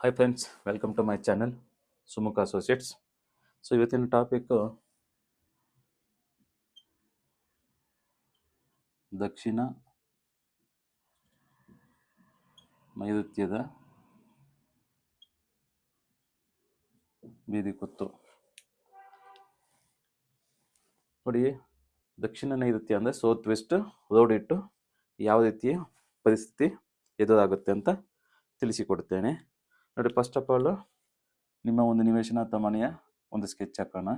Hi friends welcome to my channel Sumukha associates so ಇವತ್ತಿನ topic ದಕ್ಷಿಣ ನೈಋತ್ಯದ ಬೀದಿ ಕುತ್ತು. ನೋಡಿ, ದಕ್ಷಿಣ ನೈಋತ್ಯ ಅಂದರೆ ಸೌತ್ ವೆಸ್ಟ್ ರೋಡ್ ಇಟ್ಟು ಯಾವ ರೀತಿಯ ಪರಿಸ್ಥಿತಿ ಎದುರಾಗುತ್ತೆ ಅಂತ ತಿಳಿಸಿಕೊಡ್ತೇನೆ ನೋಡಿ ಫಸ್ಟ್ ಆಫ್ ಆಲ್ ನಿಮ್ಮ ಒಂದು ನಿವೇಶನ ಅಥವಾ ಮನೆಯ ಒಂದು ಸ್ಕೆಚ್ ಹಾಕೋಣ.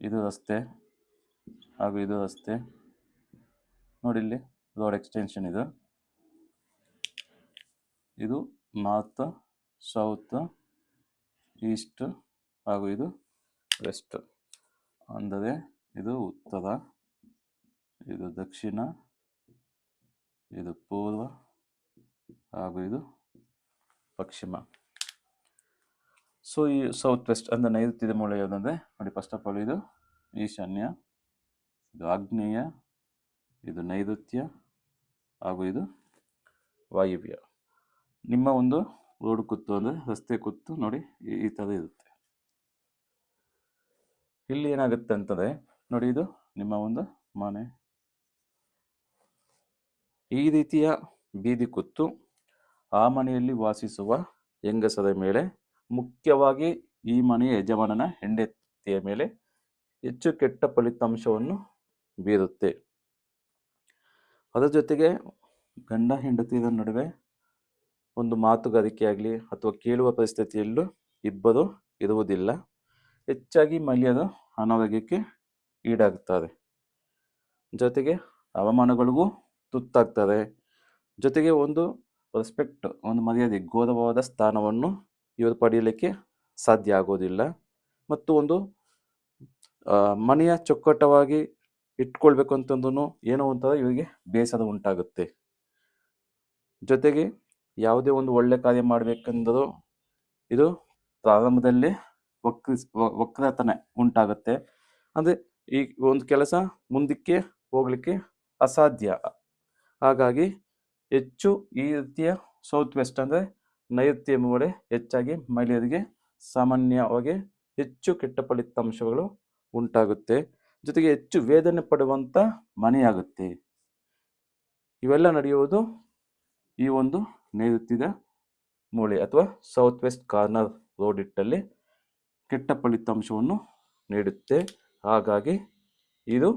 ಇದು ರಸ್ತೆ ಹಾಗೂ ಇದು ರಸ್ತೆ ನೋಡಿ ಇಲ್ಲಿ ರೋಡ್ ಎಕ್ಸ್ಟೆನ್ಷನ್ ಇದು. ಇದು ನಾರ್ತ್ ಸೌತ್ ಈಸ್ಟ್ ಹಾಗೂ ಇದು ವೆಸ್ಟ್ ಅಂದರೆ ಇದು ಉತ್ತರ ಇದು ದಕ್ಷಿಣ, ಇದು ಪೂರ್ವ, ಹಾಗೂ ಇದು ಪಶ್ಚಿಮ. ಸೊ ಈ ಸೌತ್ ವೆಸ್ಟ್ ಅಂದರೆ ನೈಋತ್ಯದ ಮೂಲೆ ಯಾವುದಂದರೆ, ನೋಡಿ ಫಸ್ಟ್ ಆಫ್ ಆಲ್ ಇದು ಈಶಾನ್ಯ, ಇದು ಆಗ್ನೇಯ, ಇದು ನೈಋತ್ಯ, ಹಾಗೂ ಇದು ವಾಯುವ್ಯ. ನಿಮ್ಮ ಒಂದು ರೋಡ್ ಕುತ್ತು ಅಂದರೆ ರಸ್ತೆ ಕುತ್ತು ನೋಡಿ ಈ- ಥರ ಇರುತ್ತೆ. ಇಲ್ಲಿ ಏನಾಗುತ್ತೆ ಅಂತಂದರೆ ನೋಡಿ ಇದು ನಿಮ್ಮ ಒಂದು ಮನೆ. ಈ ರೀತಿಯ ಬೀದಿ ಕುತ್ತು ಆ ಮನೆಯಲ್ಲಿ ವಾಸಿಸುವ ಹೆಂಗಸರ ಮೇಲೆ, ಮುಖ್ಯವಾಗಿ ಈ ಮನೆಯ ಯಜಮಾನನ ಹೆಂಡತಿಯ ಮೇಲೆ ಹೆಚ್ಚು ಕೆಟ್ಟ ಫಲಿತಾಂಶವನ್ನು ಬೀರುತ್ತೆ. ಅದರ ಜೊತೆಗೆ ಗಂಡ ಹೆಂಡತಿಯ ನಡುವೆ ಒಂದು ಮಾತುಗಾರಿಕೆ ಆಗಲಿ ಅಥವಾ ಕೇಳುವ ಪರಿಸ್ಥಿತಿಯಲ್ಲೂ ಇಬ್ಬರು ಇರುವುದಿಲ್ಲ. ಹೆಚ್ಚಾಗಿ ಮಲ್ಯದ ಅನಾರೋಗ್ಯಕ್ಕೆ ಈಡಾಗುತ್ತಾರೆ ಜೊತೆಗೆ ಅವಮಾನಗಳಿಗೂ ತುತ್ತಾಗ್ತದೆ. ಜೊತೆಗೆ ಒಂದು ರೆಸ್ಪೆಕ್ಟ್ ಒಂದು ಮರ್ಯಾದೆ, ಗೌರವವಾದ ಸ್ಥಾನವನ್ನು ಇವರು ಪಡೆಯಲಿಕ್ಕೆ ಸಾಧ್ಯ ಆಗೋದಿಲ್ಲ. ಮತ್ತು ಒಂದು ಮನೆಯ ಚೊಕ್ಕಟವಾಗಿ ಇಟ್ಕೊಳ್ಬೇಕು ಅಂತಂದ್ರೂ ಏನೋ ಒಂಥರ ಇವರಿಗೆ ಬೇಸರ ಉಂಟಾಗುತ್ತೆ. ಜೊತೆಗೆ ಯಾವುದೇ ಒಂದು ಒಳ್ಳೆ ಕಾರ್ಯ ಮಾಡಬೇಕೆಂದರೂ ಇದು ಪ್ರಾರಂಭದಲ್ಲಿ ವಕ್ರತನೆ ವಕ್ರತನ ಉಂಟಾಗುತ್ತೆ. ಅಂದರೆ ಈ ಒಂದು ಕೆಲಸ ಮುಂದಕ್ಕೆ ಹೋಗಲಿಕ್ಕೆ ಅಸಾಧ್ಯ. ಹಾಗಾಗಿ ಹೆಚ್ಚು ಈ ರೀತಿಯ ಸೌತ್ ವೆಸ್ಟ್ ಅಂದರೆ ನೈಋತ್ಯ ಮೂಳೆ ಹೆಚ್ಚಾಗಿ ಮಹಿಳೆಯರಿಗೆ ಸಾಮಾನ್ಯವಾಗಿ ಹೆಚ್ಚು ಕೆಟ್ಟ ಫಲಿತಾಂಶಗಳು ಉಂಟಾಗುತ್ತೆ. ಜೊತೆಗೆ ಹೆಚ್ಚು ವೇದನೆ ಪಡುವಂಥ ಮನೆಯಾಗುತ್ತೆ. ಇವೆಲ್ಲ ನಡೆಯುವುದು ಈ ಒಂದು ನೈಋತ್ಯದ ಮೂಳೆ ಅಥವಾ ಸೌತ್ ವೆಸ್ಟ್ ಕಾರ್ನರ್ ರೋಡ್ ಇಟ್ಟಲ್ಲಿ ಕೆಟ್ಟ ಫಲಿತಾಂಶವನ್ನು ನೀಡುತ್ತೆ. ಹಾಗಾಗಿ ಇದು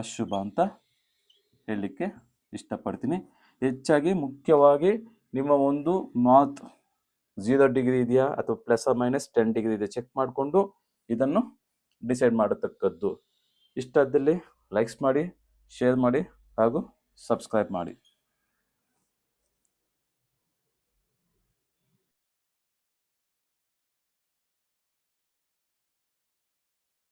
ಅಶುಭ ಅಂತ ಹೇಳಲಿಕ್ಕೆ ಇಷ್ಟಪಡ್ತೀನಿ. ಹೆಚ್ಚಾಗಿ ಮುಖ್ಯವಾಗಿ ನಿಮ್ಮ ಒಂದು ಮಾತ್ ಝೀರೋ ಡಿಗ್ರಿ ಇದೆಯಾ ಅಥವಾ ಪ್ಲಸ್ ಮೈನಸ್ ಟೆನ್ ಡಿಗ್ರಿ ಇದೆಯಾ ಚೆಕ್ ಮಾಡಿಕೊಂಡು ಇದನ್ನು ಡಿಸೈಡ್ ಮಾಡತಕ್ಕದ್ದು. ಇಷ್ಟಾದಲ್ಲಿ ಲೈಕ್ಸ್ ಮಾಡಿ ಶೇರ್ ಮಾಡಿ ಹಾಗೂ ಸಬ್ಸ್ಕ್ರೈಬ್ ಮಾಡಿ.